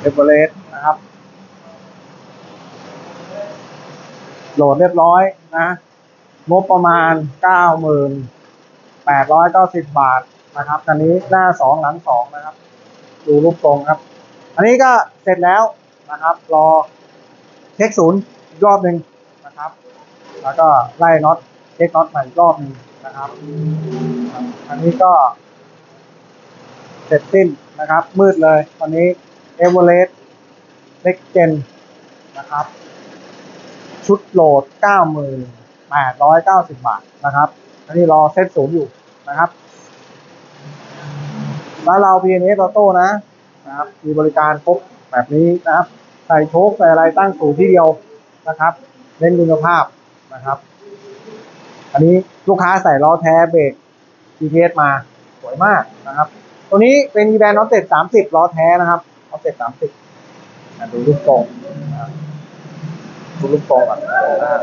เอเวอเรสต์นะครับ โหลดเรียบร้อยนะ งบประมาณเก้าหมื่นแปดร้อยเก้าสิบบาทนะครับคันนี้หน้าสองหลังสองนะครับ ดูรูปตรงครับ อันนี้ก็เสร็จแล้วนะครับ รอเช็คศูนย์รอบหนึ่งนะครับ แล้วก็ไล่น็อตเช็คน็อตใหม่รอบหนึ่งนะครับ อันนี้ก็เสร็จสิ้นนะครับ มืดเลยตอนนี้ เอเวอเรสต์เล็กเจนนะครับ ชุดโหลด 9,890 บาทนะครับ อันนี้รอเซตศูนย์อยู่นะครับร้านเรา PNS Auto นะนะครับ มีบริการครบแบบนี้นะครับ ใส่โชคใส่อะไรตั้งศูนย์ที่เดียวนะครับเน้นคุณภาพนะครับ อันนี้ลูกค้าใส่ล้อแท้เบรก GPS มาสวยมากนะครับ ตัวนี้เป็น e b a n น็อตเต็ด30ล้อแท้นะครับ น็อตเต็ด30อะดูลูกโป่งนะครับดูลูกโป่งก่อนนะครับ